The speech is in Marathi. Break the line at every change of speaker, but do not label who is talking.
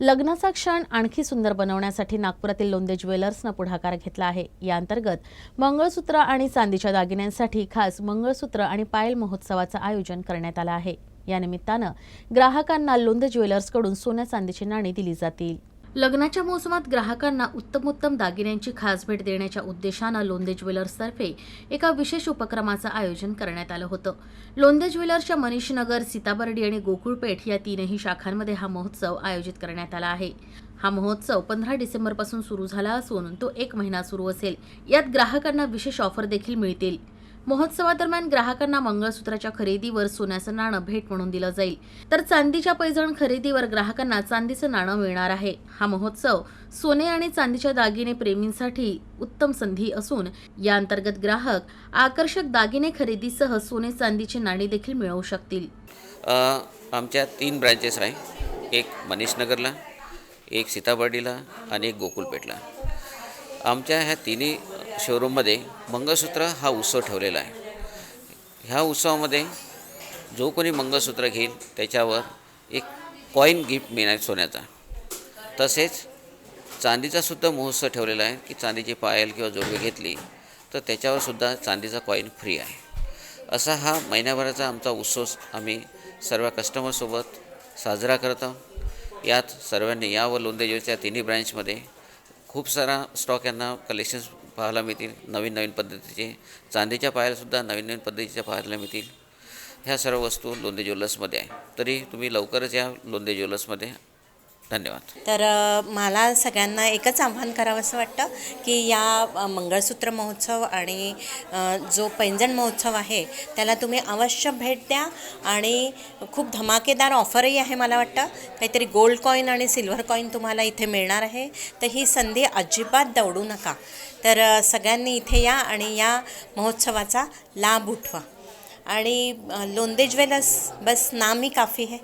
लग्नाचा क्षण आणखी सुंदर बनवण्यासाठी नागपुरातील लोंदे ज्वेलर्सनं पुढाकार घेतला आहे. या अंतर्गत मंगळसूत्र आणि चांदीच्या दागिन्यांसाठी खास मंगळसूत्र आणि पायल महोत्सवाचं आयोजन करण्यात आलं आहे. या निमित्तानं ग्राहकांना लोंदे ज्वेलर्सकडून सोन्या चांदीची नाणी दिली जातील. लग्नाच्या मोसमात ग्राहकांना उत्तमोत्तम दागिन्यांची खास भेट देण्याच्या उद्देशानं लोंदे ज्वेलर्सतर्फे एका विशेष उपक्रमाचं आयोजन करण्यात आलं होतं. लोंदे ज्वेलर्सच्या मनीषनगर सीताबर्डी आणि गोकुळपेठ या तीनही शाखांमध्ये हा महोत्सव आयोजित करण्यात आला आहे. हा महोत्सव पंधरा डिसेंबरपासून सुरू झाला असून तो एक महिना सुरू असेल. यात ग्राहकांना विशेष ऑफर देखील मिळतील. महोत्सवादरम्यान ग्राहकांना मंगळसूत्राच्या खरेदीवर सोन्याचं नाणं भेट म्हणून दिलं जाईल. तर चांदीच्या पैजण खरेदीवर ग्राहकांना चांदीचं नाणं मिळणार आहे. हा महोत्सव सोने आणि चांदीच्या दागिने प्रेमींसाठी उत्तम संधी असून या अंतर्गत ग्राहक आकर्षक दागिने खरेदीसह सोने चांदीची नाणी देखील मिळवू शकतील.
आमच्या तीन ब्रँचेस आहे. एक मनीषनगरला एक सीताबर्डीला आणि एक गोकुलपेठला आमच्या ह्या तिन्ही शोरूममध्ये मंगळसूत्र हा उत्सव ठेवलेला आहे. ह्या उत्सवामध्ये जो कोणी मंगळसूत्र घेईल त्याच्यावर एक कॉईन गिफ्ट मिळणार सोन्याचा. तसेच चांदीचा सुद्धा महोत्सव ठेवलेला आहे की चांदीची पायल किंवा जोडवी घेतली तर त्याच्यावर सुद्धा चांदीचा कॉईन फ्री आहे. असा हा महिन्याभराचा आमचा उत्सव आम्ही सर्व कस्टमरसोबत साजरा करत आहोत. यात सर्वांनी या व लोंदेजोच्या तिन्ही ब्रँचमध्ये खूप सारा स्टॉक यांना कलेक्शन्स पाहायला मिळतील. नवीन नवीन पद्धतीचे चांदीच्या पायालासुद्धा नवीन नवीन पद्धतीच्या पाहायला मिळतील. ह्या सर्व वस्तू लोंदे ज्वेलर्समध्ये आहे. तरी तुम्ही लवकरच या लोंदे ज्वेलर्समध्ये धन्यवाद.
तर मला सगळ्यांना एकच आव्हान करावंसं वाटतं की या मंगळसूत्र महोत्सव आणि जो पैंजण महोत्सव आहे त्याला तुम्ही अवश्य भेट द्या आणि खूप धमाकेदार ऑफरही आहे मला वाटतं. काहीतरी गोल्ड कॉईन आणि सिल्वर कॉईन तुम्हाला इथे मिळणार आहे तर ही संधी अजिबात दवडू नका. तर सगळ्यांनी इथे या आणि या महोत्सवाचा लाभ उठवा. आणि लोंदे ज्वेलर्स बस नाम ही काफ़ी है.